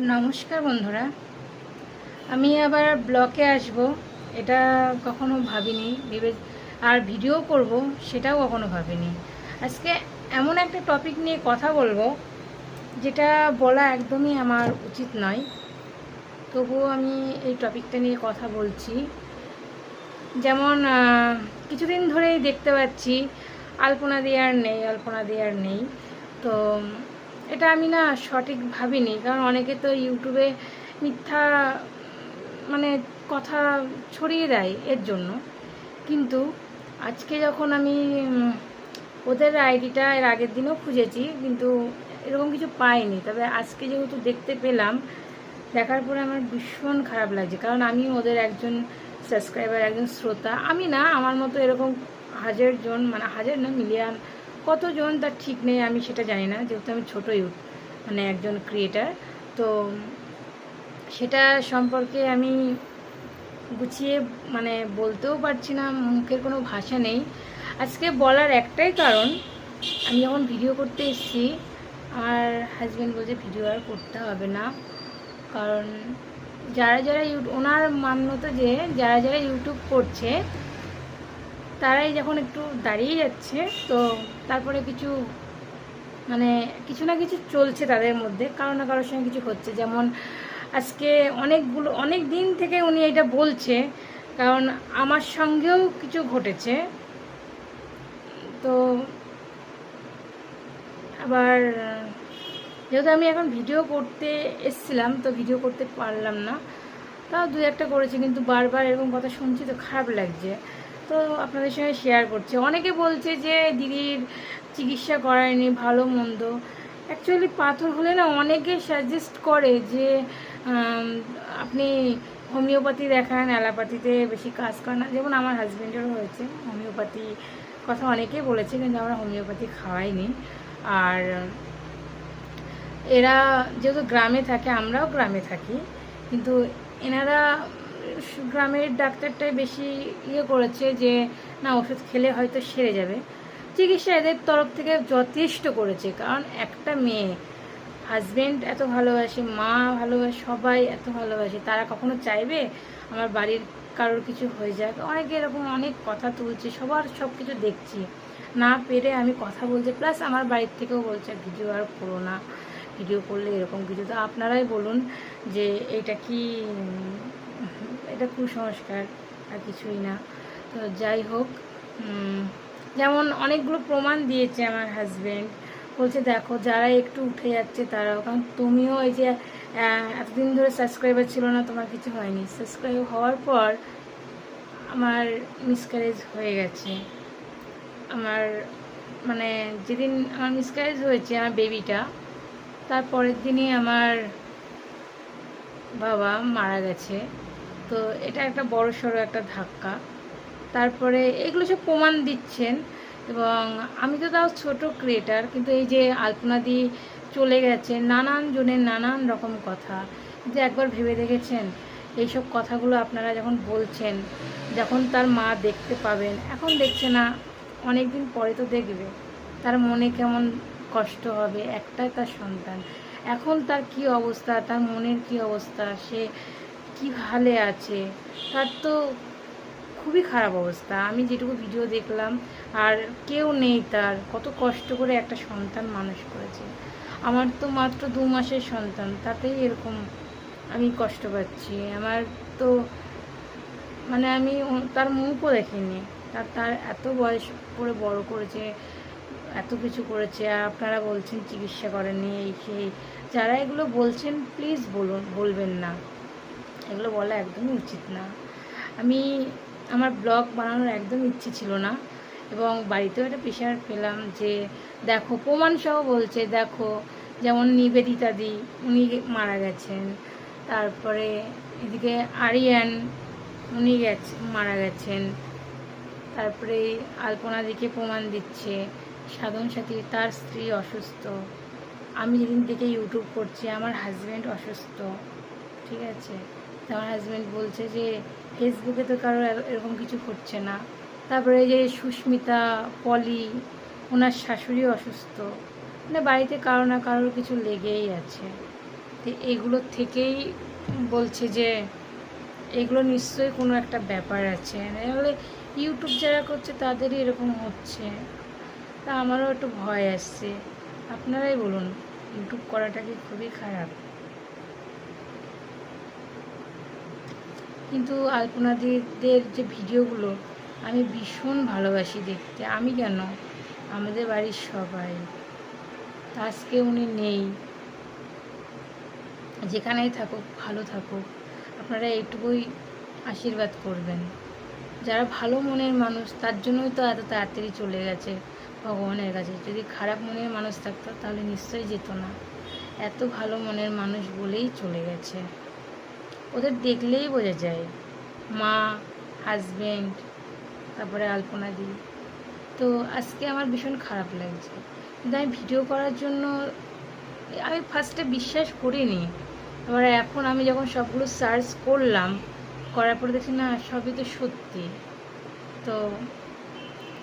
নমস্কার বন্ধুরা। আমি আবার ব্লকে আসব। এটা কখনো ভাবিনি, ভেবে আর ভিডিও করব, সেটাও কখনো ভাবিনি। আজকে এমন একটা টপিক নিয়ে কথা বলব, যেটা বলা একদমই আমার উচিত নয়। তবুও আমি এই টপিকটা নিয়ে কথা বলছি। যেমন কিছুদিন ধরেই দেখতে পাচ্ছি, আলপনা দেওয়ার নেই, আলপনা দেওয়ার নেই। তো এটা আমি না সঠিক ভাবিনি, কারণ অনেকে তো ইউটিউবে মিথ্যা মানে কথা ছড়িয়ে দেয় এর জন্য। কিন্তু আজকে যখন আমি ওদের আইডিটা এর আগের দিনও খুঁজেছি, কিন্তু এরকম কিছু পাইনি। তবে আজকে যেহেতু দেখতে পেলাম, দেখার পরে আমার ভীষণ খারাপ লাগছে। কারণ আমি ওদের একজন সাবস্ক্রাইবার একজন শ্রোতা। আমি না, আমার মতো এরকম হাজার জন মানে হাজার না মিলিয়ন কতজন তার ঠিক নেই আমি সেটা জানি না, যেহেতু আমি ছোটো মানে একজন ক্রিয়েটার তো সেটা সম্পর্কে আমি গুছিয়ে মানে বলতেও পারছি না, মুখের কোনো ভাষা নেই। আজকে বলার একটাই কারণ, আমি যখন ভিডিও করতে এসেছি আর হাজব্যান্ড বলছে ভিডিও আর করতে হবে না, কারণ যারা যারা ইউ ওনার মান্যতা যে, যারা যারা ইউটিউব করছে তারাই যখন একটু দাঁড়িয়ে যাচ্ছে, তো তারপরে কিছু মানে কিছু না কিছু চলছে তাদের মধ্যে, কারও না কারোর সঙ্গে কিছু হচ্ছে। যেমন আজকে অনেকগুলো অনেক দিন থেকে উনি এটা বলছে, কারণ আমার সঙ্গেও কিছু ঘটেছে। তো আবার যেহেতু আমি এখন ভিডিও করতে এসছিলাম, তো ভিডিও করতে পারলাম না। তাও দু একটা করেছি, কিন্তু বারবার এরকম কথা শুনছি তো খারাপ লাগছে। তো আপনাদের সঙ্গে শেয়ার করছে। অনেকে বলছে যে দিদির চিকিৎসা করায়নি, ভালো মন্দ। অ্যাকচুয়ালি পাথর হলে না অনেকে সাজেস্ট করে যে আপনি হোমিওপ্যাথি দেখান, অ্যালোপ্যাথিতে বেশি কাজ করে না। যেমন আমার হাজব্যান্ডেরও হয়েছে হোমিওপ্যাথি কথা অনেকেই বলেছে, কিন্তু আমরা হোমিওপ্যাথি খাওয়াইনি। আর এরা যেহেতু গ্রামে থাকে, আমরাও গ্রামে থাকি, কিন্তু এনারা গ্রামের ডাক্তারটাই বেশি ইয়ে করেছে যে, না, ওষুধ খেলে হয়তো সেরে যাবে। চিকিৎসা এদের তরফ থেকে যথেষ্ট করেছে, কারণ একটা মেয়ে হাজবেন্ড এত ভালোবাসে, মা ভালোবাসে, সবাই এত ভালোবাসে, তারা কখনো চাইবে আমার বাড়ির কারোর কিছু হয়ে যাক? অনেকে এরকম অনেক কথা তুলছে, সবার সব কিছু দেখছি। না পেরে আমি কথা বলছি, প্লাস আমার বাড়ির থেকেও বলছে, ভিডিও আর করো না, ভিডিও করলে এরকম কিছু। তো আপনারাই বলুন যে, এটা কি এটা কুসংস্কার আর কিছুই না। তো যাই হোক যেমন অনেকগুলো প্রমাণ দিয়েছে আমার হাজব্যান্ড বলছে, দেখো, যারা একটু উঠে যাচ্ছে তারাও কারণ তুমিও এই যে এতদিন ধরে সাবস্ক্রাইবার ছিল না, তোমার কিছু হয়নি। সাবস্ক্রাইব হওয়ার পর আমার মিসক্যারেজ হয়ে গেছে। আমার মানে যেদিন আমার মিসক্যারেজ হয়েছে, আমার বেবিটা তার পরের দিনই আমার বাবা মারা গেছে। তো এটা একটা বড় সড়ো একটা ধাক্কা। তারপরে এগুলো সব প্রমাণ দিচ্ছেন এবং আমি তো তাও ছোট ক্রিয়েটার কিন্তু এই যে আলপনা দি চলে গেছে, নানান জনের নানান রকম কথা। যে একবার ভেবে দেখেছেন এইসব কথাগুলো আপনারা যখন বলছেন, যখন তার মা দেখতে পাবেন, এখন দেখছে না অনেক দিন পরে তো দেখবে। তার মনে কেমন কষ্ট হবে, একটাই তার সন্তান। এখন তার কি অবস্থা, তার মনের কি অবস্থা, সে কি হালে আছে? তার তো খুবই খারাপ অবস্থা। আমি যেটুকু ভিডিও দেখলাম, আর কেউ নেই তার। কত কষ্ট করে একটা সন্তান মানুষ করেছে। আমার তো মাত্র দু মাসের সন্তান, তাতেই এরকম আমি কষ্ট পাচ্ছি। আমার তো মানে আমি তার মুখও দেখিনি। তার তার এত বয়স করে বড় করেছে, এত কিছু করেছে, আর আপনারা বলছেন চিকিৎসা করেনি এই সেই। যারা এগুলো বলছেন প্লিজ বলুন, বলবেন না। এগুলো বলা একদমই উচিত না। আমি, আমার ব্লগ বানানোর একদম ইচ্ছে ছিল না এবং বাড়িতেও একটা প্রেশার পেলাম যে, দেখো প্রমাণ সহ বলছে, দেখো, যেমন নিবেদিতা দি, উনি মারা গেছেন। তারপরে এদিকে আরিয়ান, উনি গেছে, মারা গেছেন। তারপরে আলপনা দিকে প্রমাণ দিচ্ছে, সাধন সাথী, তার স্ত্রী অসুস্থ। আমি যেদিন থেকে ইউটিউব করছি, আমার হাজব্যান্ড অসুস্থ। ঠিক আছে? তো আমার হাজব্যান্ড বলছে যে ফেসবুকে তো কারও এরকম কিছু হচ্ছে না। তারপরে যে সুস্মিতা, পলি, ওনার শাশুড়ি অসুস্থ। মানে বাড়িতে কারও না কারোর কিছু লেগেই আছে। তো এইগুলোর থেকেই বলছে যে, এগুলো নিশ্চয়ই কোনো একটা ব্যাপার আছে। নাহলে ইউটিউব যারা করছে তাদেরই এরকম হচ্ছে। তা আমারও একটু ভয় আসছে। আপনারাই বলুন ইউটিউব করাটা কি খুবই খারাপ? কিন্তু আলপনাদিদের যে ভিডিওগুলো, আমি ভীষণ ভালোবাসি দেখতে। আমি কেন? আমাদের বাড়ির সবাই। আজকে উনি নেই। যেখানেই থাকুক, ভালো থাকুক। আপনারা এইটুকুই আশীর্বাদ করবেন। যারা ভালো মনের মানুষ, তার জন্যই তো এত তাড়াতাড়ি চলে গেছে ভগবানের কাছে। যদি খারাপ মনের মানুষ থাকতো, তাহলে নিশ্চয়ই যেত না। এত ভালো মনের মানুষ বলেই চলে গেছে। ওদের দেখলেই বোঝা যায়। মা হাজবেন্ড তারপরে আলপনা দি। তো আজকে আমার ভীষণ খারাপ লাগছে। কিন্তু আমি ভিডিও করার জন্য, আমি ফার্স্টে বিশ্বাস করিনি। এবার এখন আমি যখন সবগুলো সার্চ করলাম, করার পরে দেখি না, সবই তো সত্যি। তো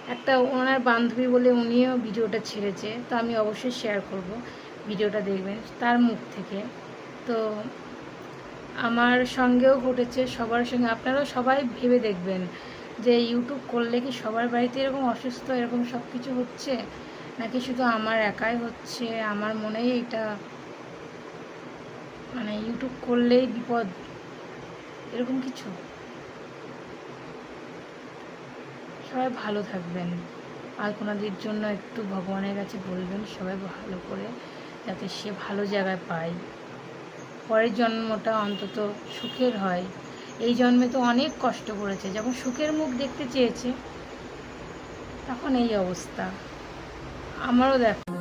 একটা ওনার বান্ধবী বলে উনিও ভিডিওটা ছেড়েছে। তো আমি অবশ্যই শেয়ার করব। ভিডিওটা দেখবেন তার মুখ থেকে। তো আমার সঙ্গেও ঘটেছে, সবার সঙ্গে। আপনারাও সবাই ভেবে দেখবেন যে ইউটিউব করলে কি সবার বাড়িতে এরকম অসুস্থ, এরকম সব কিছু হচ্ছে? নাকি শুধু আমার একাই হচ্ছে? আমার মনেই এটা মানে ইউটিউব করলেই বিপদ। এরকম কিছু? সবাই ভালো থাকবেন। আলপনাদির জন্য একটু ভগবানের কাছে বলবেন, সবাই ভালো করে যাতে সে ভালো জায়গায় পায়। পরের জন্মটা অন্তত সুখের হয়। এই জন্মে তো অনেক কষ্ট করেছে। যখন সুখের মুখ দেখতে চেয়েছে, তখন এই অবস্থা। আমারও দেখো